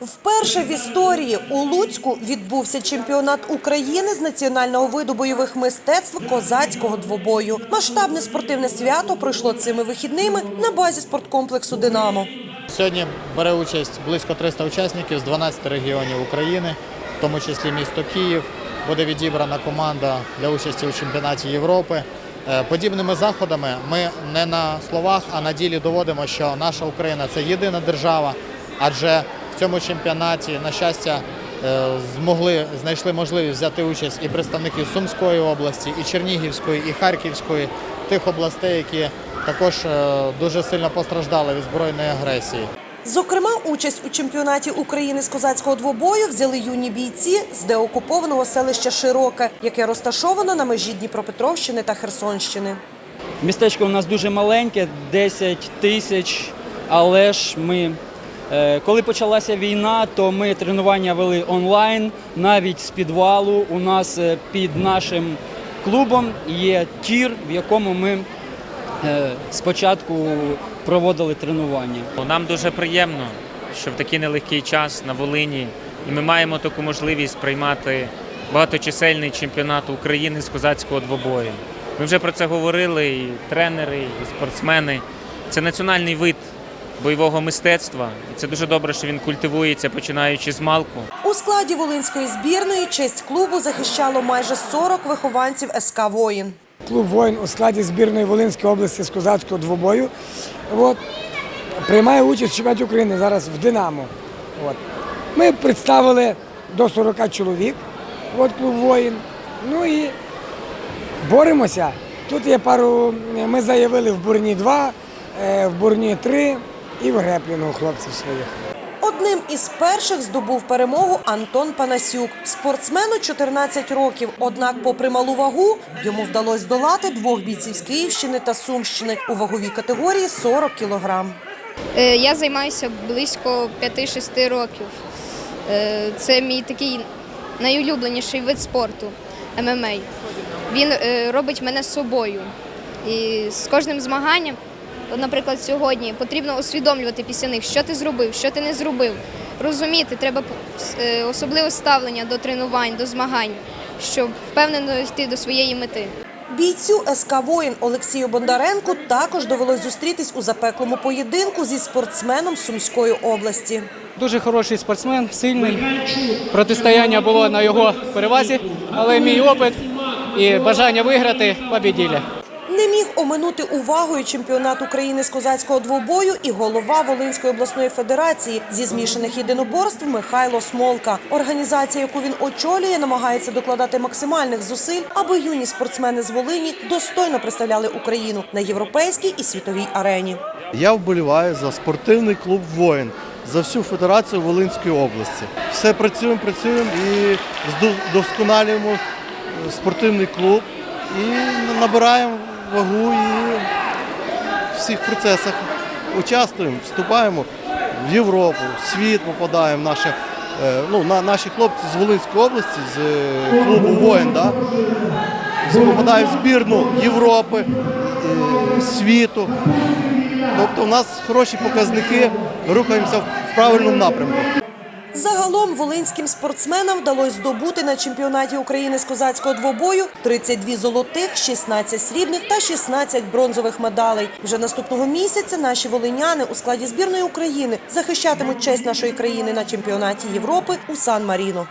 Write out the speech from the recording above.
Вперше в історії у Луцьку відбувся чемпіонат України з національного виду бойових мистецтв козацького двобою. Масштабне спортивне свято пройшло цими вихідними на базі спорткомплексу Динамо. Сьогодні бере участь близько 300 учасників з 12 регіонів України, в тому числі місто Київ. Буде відібрана команда для участі у чемпіонаті Європи. Е, Подібними заходами ми не на словах, а на ділі доводимо, що наша Україна це єдина держава, адже в цьому чемпіонаті, на щастя, е, змогли знайшли можливість взяти участь і представники Сумської області, і Чернігівської, і Харківської, тих областей, які також е, дуже сильно постраждали від збройної агресії. Зокрема, участь у чемпіонаті України з козацького двобою взяли юні бійці з деокупованого селища Широке, яке розташовано на межі Дніпропетровщини та Херсонщини. Містечко у нас дуже маленьке, 10 тисяч, але ж ми. Е, Коли почалася війна, то ми тренування вели онлайн, навіть з підвалу. У нас е, під нашим клубом є тір, в якому ми е, спочатку проводили тренування. Нам дуже приємно, що в такий нелегкий час на Волині і ми маємо таку можливість приймати багаточисельний чемпіонат України з козацького двобою. Ми вже про це говорили, і тренери, і спортсмени. Це національний вид бойового мистецтва. І це дуже добре, що він культивується починаючи з малку. У складі волинської збірної честь клубу захищало майже 40 вихованців СК Воїн. Клуб воїн у складі збірної Волинської області з козацького двобою. От, приймає участь в чемпіонаті України зараз в Динамо. От. Ми представили до 40 чоловік. От клуб воїн. Ну і боремося. Тут є пару. Ми заявили в Бурні 2, е, в Бурні 3 і в Грепліну хлопців своїх. Одним із перших здобув перемогу Антон Панасюк. Спортсмену 14 років. Однак, попри малу вагу, йому вдалося здолати двох бійців з Київщини та Сумщини у ваговій категорії 40 кілограм. Е, Я займаюся близько 5-6 років. Е, Це мій такий найулюбленіший вид спорту ММА. Він е, робить мене собою. І з кожним змаганням, наприклад, сьогодні потрібно усвідомлювати після них, що ти зробив, що ти не зробив. Розуміти, треба е, особливе ставлення до тренувань, до змагань, щоб впевнено йти до своєї мети. Бійцю СК Воїн Олексію Бондаренку також довелось зустрітись у запеклому поєдинку зі спортсменом Сумської області. Дуже хороший спортсмен, сильний. Протистояння було на його перевазі, але мій опит і бажання виграти побіділи. Не міг оминути увагою чемпіонат України з козацького двобою і голова Волинської обласної федерації зі змішаних єдиноборств Михайло Смолка. Організація, яку він очолює, намагається докладати максимальних зусиль, аби юні спортсмени з Волині достойно представляли Україну на європейській і світовій арені. Я вболіваю за спортивний клуб Воїн за всю федерацію Волинської області. Все працюємо, працюємо і вдосконалюємо е, спортивний клуб і набираємо вагу і в всіх процесах участвуємо, вступаємо в Європу, в світ попадаємо. Наші, е, ну, на, наші хлопці з Волинської області, з е, клубу Воїн, да, попадають в збірну Європи, е, світу. Тобто у нас хороші показники, рухаємося в правильному напрямку. Загалом волинським спортсменам вдалося здобути на чемпіонаті України з козацького двобою 32 золотих, 16 срібних та 16 бронзових медалей. Вже наступного місяця наші волиняни у складі збірної України захищатимуть честь нашої країни на чемпіонаті Європи у Сан-Маріно.